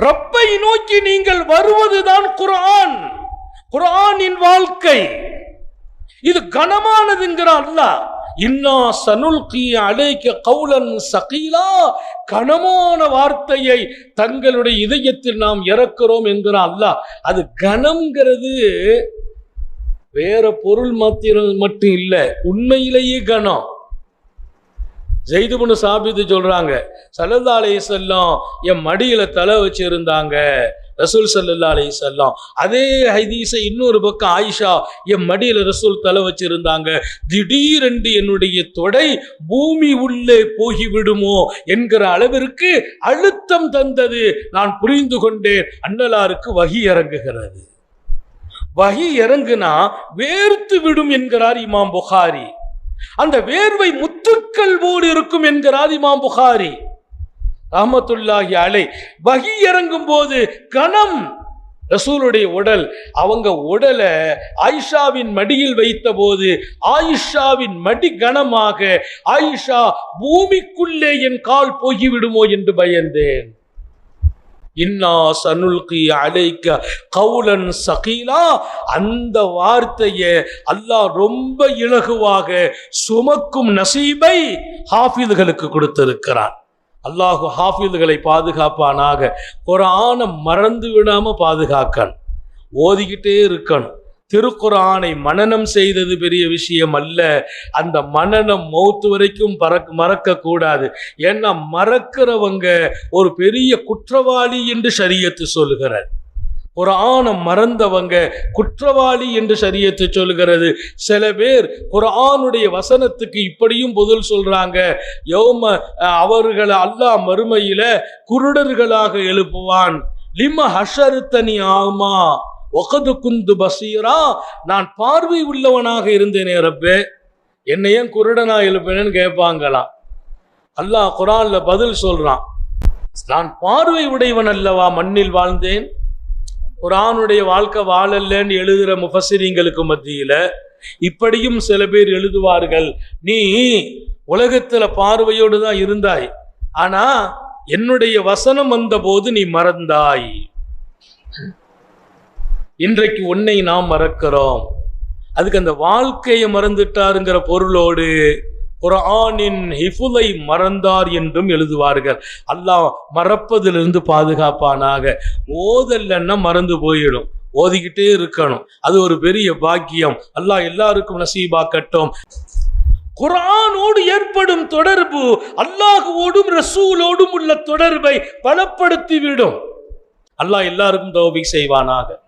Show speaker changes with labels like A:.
A: ரப்பை நோக்கி நீங்கள் வருவதுதான் குரான் குரானின் வாழ்க்கை. இது கனமானதுங்கிற அல்லாஹ். இன்னா சனுல்கி அழைக்க கவுலன் சகீலா. கனமான வார்த்தையை தங்களுடைய இதயத்தில் நாம் இறக்கிறோம் என்கிறான் அல்லாஹ். அது கனம்ங்கிறது வேற பொருள் மாத்திரம் மட்டும் இல்லை உண்மையிலேயே கனம். ஜெய்துபுனு சாபித்து சொல்றாங்க சல்லல்லா அலி செல்லம் என் மடியில தலை வச்சு இருந்தாங்க ரசூல் சல்லல்லா அலி செல்லம் அதே ஹதீஸை இன்னொரு பக்கம் ஆயிஷா என் மடியில ரசூல் தலை வச்சிருந்தாங்க. திடீரென்று என்னுடைய தொடை பூமி உள்ளே போகிவிடுமோ என்கிற அளவிற்கு அழுத்தம் தந்தது. நான் புரிந்து கொண்டேன் அன்னலாருக்கு வகி இறங்குகிறது. வகி இறங்குனா வேர்த்து விடும் என்கிறார் இமாம் புகாரி. அந்த வேர்வை முத்துக்கள் போல் இருக்கும் என்கிறார் இமாம் புகாரி ரஹமத்துல்லாஹி அலை வகி இறங்கும் போது கணம் ரசூலுடைய உடல் அவங்க உடலை ஆயிஷாவின் மடியில் வைத்த போது ஆயிஷாவின் மடி கனமாக ஆயிஷா பூமிக்குள்ளே என் கால் போய்விடுமோ என்று பயந்தேன். இன்னா சனுல்கி அழைக்க கவுலன் சகீலா அந்த வார்த்தையை அல்லாஹ் ரொம்ப இலகுவாக சுமக்கும் நசீபை ஹாஃபிதுகளுக்கு கொடுத்திருக்கிறான். அல்லாஹு ஹாஃபிதுகளை பாதுகாப்பானாக குரானை மறந்து விடாம பாதுகாக்கணும். ஓதிக்கிட்டே இருக்கணும். திருக்குறானை மனனம் செய்தது பெரிய விஷயம் அல்ல. அந்த மனனம் மௌத்து வரைக்கும் பறக்க மறக்க கூடாது ஏன்னா மறக்கிறவங்க ஒரு பெரிய குற்றவாளி என்று ஷரியத்து சொல்லுகிறார். குரானை மறந்தவங்க குற்றவாளி என்று சரியத்து சொல்லுகிறது. சில பேர் குரானுடைய வசனத்துக்கு இப்படியும் பதில் சொல்றாங்க. யோம அவர்களை அல்லாஹ் மறுமையில குருடர்களாக எழுப்புவான். லிம ஹஷருத்தனி ஆமா. ஒகது குந்து பசீரா நான் பார்வை உள்ளவனாக இருந்தேனே ரப்பே. என்னை ஏன் குருடனா எழுப்பினேன்னு கேட்பாங்களாம் அல்லாஹ் குரான்ல பதில் சொல்றான். நான் பார்வை உடையவன் அல்லவா மண்ணில் வாழ்ந்தேன்? குரானுடைய வாழ்க்கை வாழல்லன்னு எழுதுகிற முஃபசிரிங்களுக்கு மத்தியில இப்படியும் சில பேர் எழுதுவார்கள். நீ உலகத்துல பார்வையோடு தான் இருந்தாய். ஆனா என்னுடைய வசனம் வந்தபோது நீ மறந்தாய். இன்றைக்கு உன்னை நாம் மறக்கிறோம். அதுக்கு அந்த வாழ்க்கையை மறந்துட்டாருங்கிற பொருளோடு குரானின் ஹிஃபுலை மறந்தார் என்றும் எழுதுவார்கள். அல்லாஹ் மறப்பதிலிருந்து பாதுகாப்பானாக. ஓதல்லன்னா மறந்து போயிடும். ஓதிக்கிட்டே இருக்கணும். அது ஒரு பெரிய பாக்கியம். அல்லாஹ் எல்லாருக்கும் நசீபாக்கட்டும் குரானோடு ஏற்படும் தொடர்பு அல்லாஹுவோடும் ரசூலோடும் உள்ள தொடர்பை பலப்படுத்திவிடும். அல்லாஹ் எல்லாருக்கும் தௌபி செய்வானாக.